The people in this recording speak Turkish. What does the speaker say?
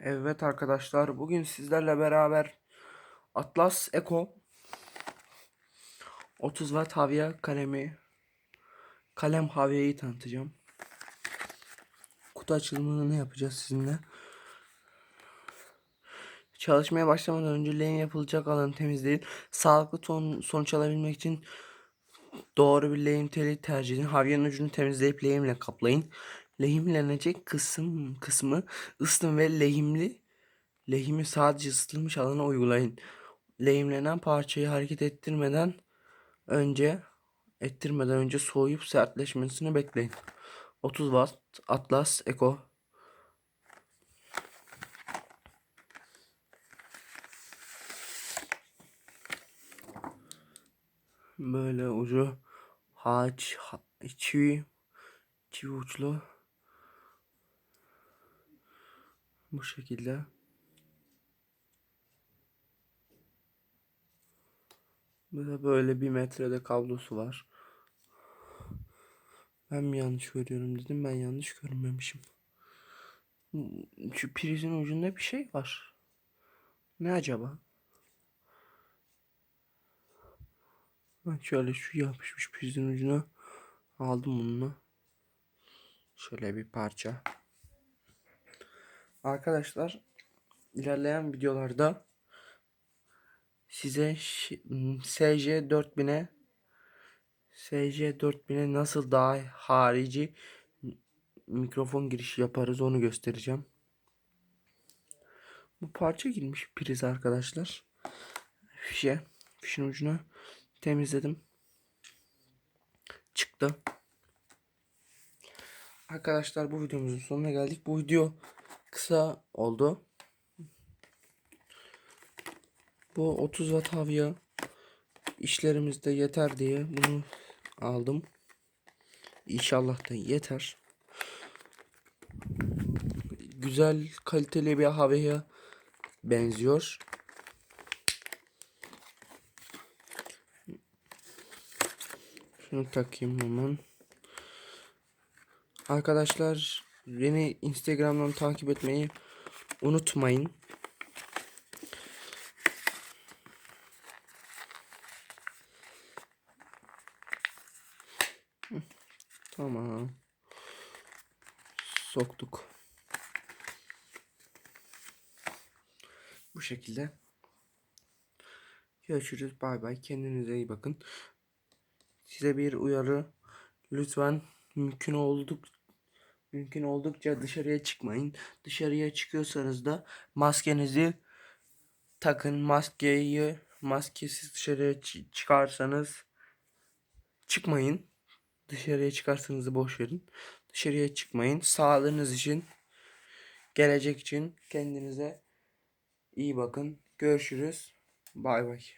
Evet arkadaşlar bugün sizlerle beraber Atlas Eco 30 watt havya kalemi kalem havyayı tanıtacağım. Kutu açılımını yapacağız sizinle. Çalışmaya başlamadan önce lehim yapılacak alanı temizleyin. Sağlıklı ton, sonuç alabilmek için doğru bir lehim teli tercih edin. Havyanın ucunu temizleyip lehimle kaplayın. Lehimlenecek kısım kısmı ısıtın ve lehimli lehimi sadece ısıtılmış alana uygulayın. Lehimlenen parçayı hareket ettirmeden önce ettirmeden önce soğuyup sertleşmesini bekleyin. 30 watt Atlas Eco Böyle ucu haç, ha, çivi, çivi uçlu. Bu şekilde. Böyle böyle bir metrede kablosu var. Ben mi yanlış görüyorum dedim. Ben yanlış görmemişim. Şu prizin ucunda bir şey var. Ne acaba? Ben şöyle şu yapışmış prizin ucuna aldım bunu. Şöyle bir parça. Arkadaşlar ilerleyen videolarda size SJ 4000'e SJ 4000'e nasıl daha harici mikrofon girişi yaparız onu göstereceğim. Bu parça girmiş priz arkadaşlar. Fişe. Fişin ucuna temizledim. Çıktı. Arkadaşlar bu videomuzun sonuna geldik. Bu video kısa oldu. Bu 30 watt havya işlerimizde yeter diye bunu aldım. İnşallah da yeter. Güzel kaliteli bir havaya benziyor. Şunu takayım hemen. Arkadaşlar beni Instagram'dan takip etmeyi unutmayın. Tamam. Soktuk. Bu şekilde. Görüşürüz. Bay bay. Kendinize iyi bakın. Size bir uyarı. Lütfen mümkün olduk mümkün oldukça dışarıya çıkmayın. Dışarıya çıkıyorsanız da maskenizi takın. Maskeyi maskesiz dışarıya çıkarsanız çıkmayın. Dışarıya çıkarsanız boş verin. Dışarıya çıkmayın. Sağlığınız için gelecek için kendinize iyi bakın. Görüşürüz. Bay bay.